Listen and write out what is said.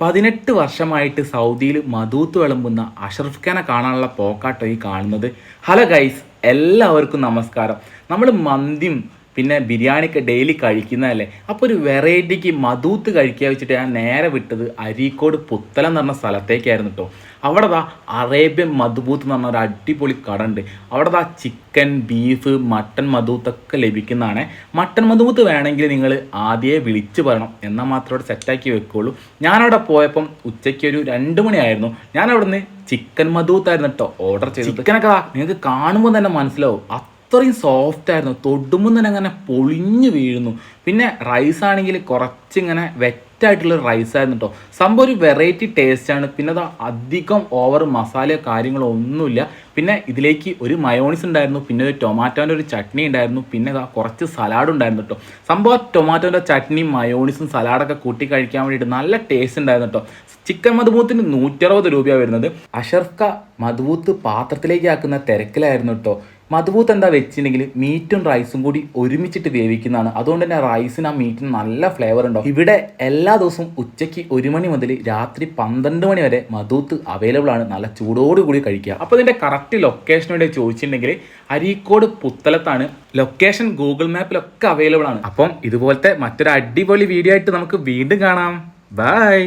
പതിനെട്ട് വർഷമായിട്ട് സൗദിയിൽ മധൂത്ത് വിളമ്പുന്ന അഷറഫ് ഖാനെ കാണാനുള്ള പോക്കാട്ടോ ഈ കാണുന്നത്. ഹലോ ഗൈസ് എല്ലാവർക്കും നമസ്കാരം. നമ്മൾ മന്തിയും പിന്നെ ബിരിയാണിയൊക്കെ ഡെയിലി കഴിക്കുന്നതല്ലേ? അപ്പോൾ ഒരു വെറൈറ്റിക്ക് മധൂത്ത് കഴിക്കുക വെച്ചിട്ട് ഞാൻ നേരെ വിട്ടത് അരീക്കോട് പുത്തലം എന്ന് പറഞ്ഞ സ്ഥലത്തേക്കായിരുന്നു കേട്ടോ അവിടെ ദാ അറേബ്യൻ മധുബൂത്ത് എന്ന് പറഞ്ഞ ഒരു അടിപൊളി കട ഉണ്ട് അവിടെ ദാ ചിക്കൻ ബീഫ് മട്ടൻ മധുബൂത്തൊക്കെ ലഭിക്കുന്നതാണ്. മട്ടൻ മധുബൂത്ത് വേണമെങ്കിൽ നിങ്ങൾ ആദ്യമേ വിളിച്ച് പറയണം. എന്നാൽ മാത്രമേ അവിടെ സെറ്റാക്കി വെക്കുള്ളൂ. ഞാനവിടെ പോയപ്പം ഉച്ചയ്ക്ക് ഒരു രണ്ട് മണിയായിരുന്നു. ഞാൻ അവിടെ നിന്ന് ചിക്കൻ മധുബൂത്തായിരുന്നു കേട്ടോ ഓർഡർ ചെയ്തത് ചിക്കനൊക്കെ നിങ്ങൾക്ക് കാണുമ്പോൾ തന്നെ മനസ്സിലാവും. അത്രയും സോഫ്റ്റ് ആയിരുന്നു. തൊടുമ്പോൾ തന്നെ അങ്ങനെ പൊളിഞ്ഞു വീഴുന്നു. പിന്നെ റൈസ് ആണെങ്കിൽ കുറച്ചിങ്ങനെ വെറ്റായിട്ടുള്ള റൈസ് ആയിരുന്നു കേട്ടോ സംഭവം ഒരു വെറൈറ്റി ടേസ്റ്റ് ആണ്. പിന്നെ അത് അധികം ഓവർ മസാലയോ കാര്യങ്ങളോ ഒന്നുമില്ല. പിന്നെ ഇതിലേക്ക് ഒരു മയോണിസ് ഉണ്ടായിരുന്നു. പിന്നെ ഒരു ടൊമാറ്റോന്റെ ഒരു ചട്നി ഉണ്ടായിരുന്നു. പിന്നെ ഇതാ കുറച്ച് സലാഡ് ഉണ്ടായിരുന്നു കേട്ടോ സംഭവം ടൊമാറ്റോന്റെ ചട്നിയും മയോണിസും സലാഡൊക്കെ കൂട്ടി കഴിക്കാൻ വേണ്ടിയിട്ട് നല്ല ടേസ്റ്റ് ഉണ്ടായിരുന്നു കേട്ടോ ചിക്കൻ മധുബൂത്തിന് നൂറ്ററുപത് രൂപയാണ് വരുന്നത്. അഷർക്ക മധുബൂത്ത് പാത്രത്തിലേക്ക് ആക്കുന്ന തിരക്കിലായിരുന്നു കേട്ടോ മധുബൂത്ത് എന്താ വെച്ചിട്ടുണ്ടെങ്കിൽ മീറ്റും റൈസും കൂടി ഒരുമിച്ചിട്ട് വേവിക്കുന്നതാണ്. അതുകൊണ്ട് തന്നെ റൈസിന് ആ മീറ്റിന് നല്ല ഫ്ലേവർ ഉണ്ടാവും. ഇവിടെ എല്ലാ ദിവസവും ഉച്ചയ്ക്ക് ഒരു മണി മുതൽ രാത്രി പന്ത്രണ്ട് മണി വരെ മധൂത്ത് അവൈലബിൾ ആണ്. നല്ല ചൂടോടുകൂടി കഴിക്കുക. അപ്പോൾ ഇതിന്റെ കറക്റ്റ് ലൊക്കേഷൻ വേണ്ടി ചോദിച്ചിട്ടുണ്ടെങ്കിൽ അരീക്കോട് പുത്തലത്താണ് ലൊക്കേഷൻ ഗൂഗിൾ മാപ്പിലൊക്കെ അവൈലബിൾ ആണ്. അപ്പം ഇതുപോലത്തെ മറ്റൊരു അടിപൊളി വീഡിയോ ആയിട്ട് നമുക്ക് വീണ്ടും കാണാം. ബൈ